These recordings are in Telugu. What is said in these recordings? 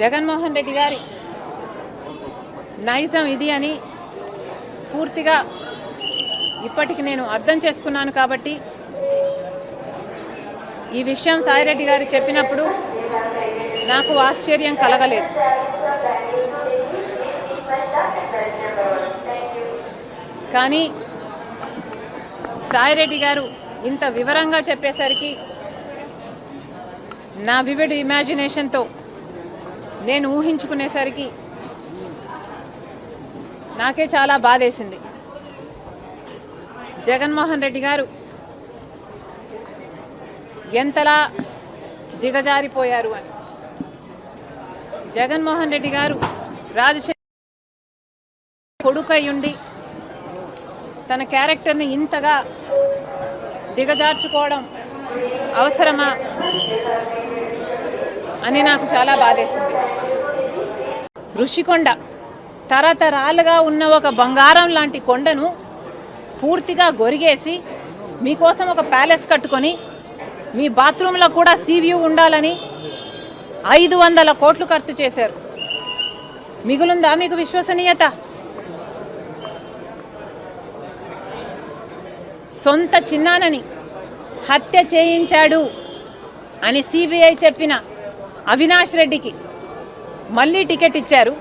జగన్మోహన్ రెడ్డి గారి నైజం ఇది అని పూర్తిగా ఇప్పటికి నేను అర్థం చేసుకున్నాను కాబట్టి ఈ విషయం సాయిరెడ్డి గారు చెప్పినప్పుడు నాకు ఆశ్చర్యం కలగలేదు. కానీ సాయిరెడ్డి గారు ఇంత వివరంగా చెప్పేసరికి నా వివిడ్ ఇమాజినేషన్తో నేను ఊహించుకునేసరికి నాకే చాలా బాధేసింది. జగన్మోహన్ రెడ్డి గారు ఎంతలా దిగజారిపోయారు అని. జగన్మోహన్ రెడ్డి గారు రాజశేఖర్ కొడుకయ్యుండి తన క్యారెక్టర్ని ఇంతగా దిగజార్చుకోవడం అవసరమా? అని నాకు చాలా బాధేసింది. ఋషికొండ తరతరాలుగా ఉన్న ఒక బంగారం లాంటి కొండను పూర్తిగా గొరిగేసి మీకోసం ఒక ప్యాలెస్ కట్టుకొని మీ బాత్రూంలో కూడా సీవ్యూ ఉండాలని ఐదు వందల కోట్లు ఖర్చు చేశారు. మిగులుందా మీకు విశ్వసనీయత? సొంత చిన్నానని హత్య చేయించాడు అని సిబిఐ చెప్పిన అవినాష్ రెడ్డికి మళ్ళీ టికెట్ ఇచ్చారు.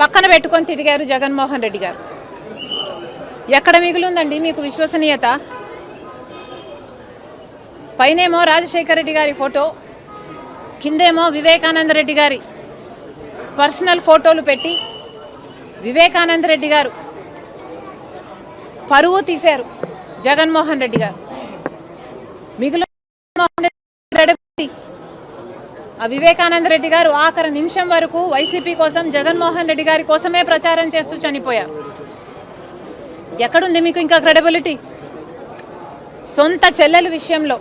పక్కన పెట్టుకొని తిరిగారు జగన్మోహన్ రెడ్డి గారు. ఎక్కడ మిగులుందండి మీకు విశ్వసనీయత? పైనేమో రాజశేఖర రెడ్డి గారి ఫోటో కిందేమో వివేకానంద రెడ్డి గారి పర్సనల్ ఫోటోలు పెట్టి వివేకానంద రెడ్డి గారు పరువు తీశారు జగన్మోహన్ రెడ్డి గారు. మిగులు జగన్మోహన్ రెడ్డి వివేకానంద రెడ్డి గారు ఆఖరి నిమిషం వరకు వైసీపీ కోసం జగన్మోహన్ రెడ్డి గారి కోసమే ప్రచారం చేస్తూ చనిపోయారు. ఎక్కడుంది మీకు ఇంకా క్రెడిబిలిటీ సొంత చెల్లెల విషయంలో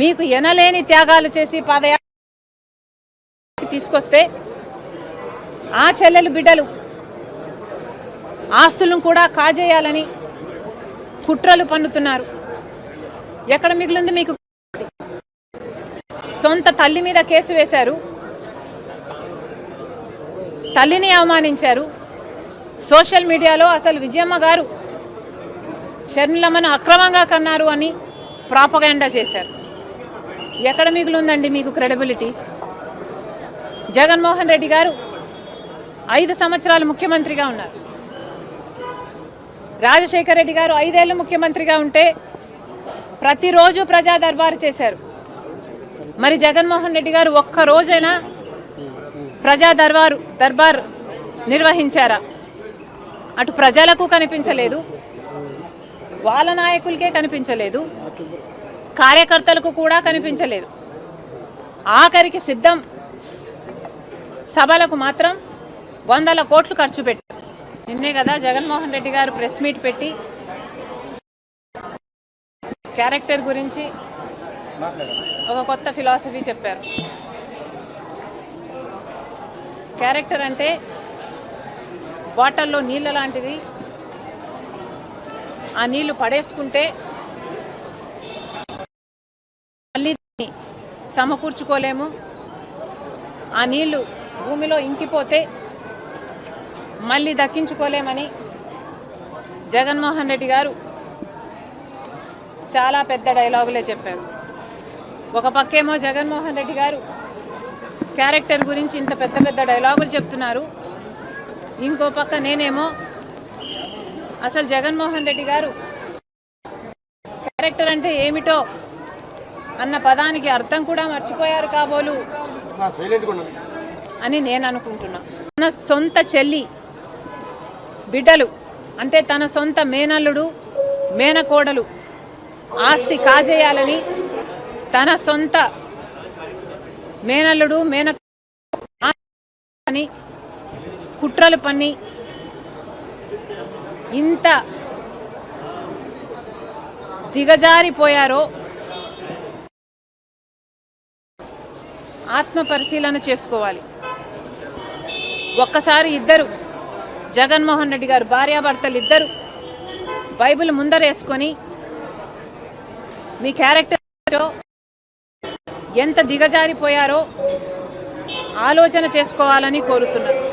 మీకు ఎనలేని త్యాగాలు చేసి పాదయాత్ర తీసుకొస్తే ఆ చెల్లెలు బిడ్డలు ఆస్తులను కూడా కాజేయాలని కుట్రలు పన్నుతున్నారు. ఎక్కడ మిగిలింది మీకు సొంత తల్లి మీద కేసు వేశారు. తల్లిని అవమానించారు. సోషల్ మీడియాలో అసలు విజయమ్మ గారు షర్మిలమ్మను అక్రమంగా కన్నారు అని ప్రాపగాండా చేశారు. ఎక్కడ మిగులుందండి మీకు క్రెడిబిలిటీ? జగన్మోహన్ రెడ్డి గారు ఐదు సంవత్సరాలు ముఖ్యమంత్రిగా ఉన్నారు. రాజశేఖర రెడ్డి గారు ఐదేళ్ళు ముఖ్యమంత్రిగా ఉంటే ప్రతిరోజు ప్రజా దర్బారు చేశారు. మరి జగన్మోహన్ రెడ్డి గారు ఒక్క రోజైనా ప్రజా దర్బారు దర్బార్ నిర్వహించారా? అటు ప్రజలకు కనిపించలేదు వాళ్ళ నాయకులకే కనిపించలేదు కార్యకర్తలకు కూడా కనిపించలేదు. ఆఖరికి సిద్ధం సభలకు మాత్రం వందల కోట్లు ఖర్చు పెట్టారు నిన్నే కదా జగన్మోహన్ రెడ్డి గారు ప్రెస్ మీట్ పెట్టి క్యారెక్టర్ గురించి ఒక కొత్త ఫిలాసఫీ చెప్పారు. క్యారెక్టర్ అంటే బాటల్లో నీళ్ళ లాంటిది. ఆ నీళ్ళు పడేసుకుంటే మళ్ళీ సమకూర్చుకోలేము. ఆ నీళ్ళు భూమిలో ఇంకిపోతే మళ్ళీ దక్కించుకోలేమని జగన్మోహన్ రెడ్డి గారు చాలా పెద్ద డైలాగులే చెప్పారు. ఒక పక్కేమో జగన్మోహన్ రెడ్డి గారు క్యారెక్టర్ గురించి ఇంత పెద్ద పెద్ద డైలాగులు చెప్తున్నారు. ఇంకో పక్క నేనేమో అసలు జగన్మోహన్ రెడ్డి గారు క్యారెక్టర్ అంటే ఏమిటో అన్న పదానికి అర్థం కూడా మర్చిపోయారు కాబోలు అని నేను అనుకుంటున్నా. తన సొంత చెల్లి బిడ్డలు అంటే తన సొంత మేనల్లుడు మేనకోడలు ఆస్తి కాజేయాలని తన సొంత మేనల్లుడు మేన అని కుట్రలు పన్ని ఇంత దిగజారిపోయారో ఆత్మ పరిశీలన చేసుకోవాలి. ఒక్కసారి ఇద్దరు జగన్మోహన్ రెడ్డి గారు భార్యాభర్తలు ఇద్దరు బైబిల్ ముందరేసుకొని మీ క్యారెక్టర్ ఎంత దిగజారిపోయారో ఆలోచన చేసుకోవాలని కోరుతున్నారు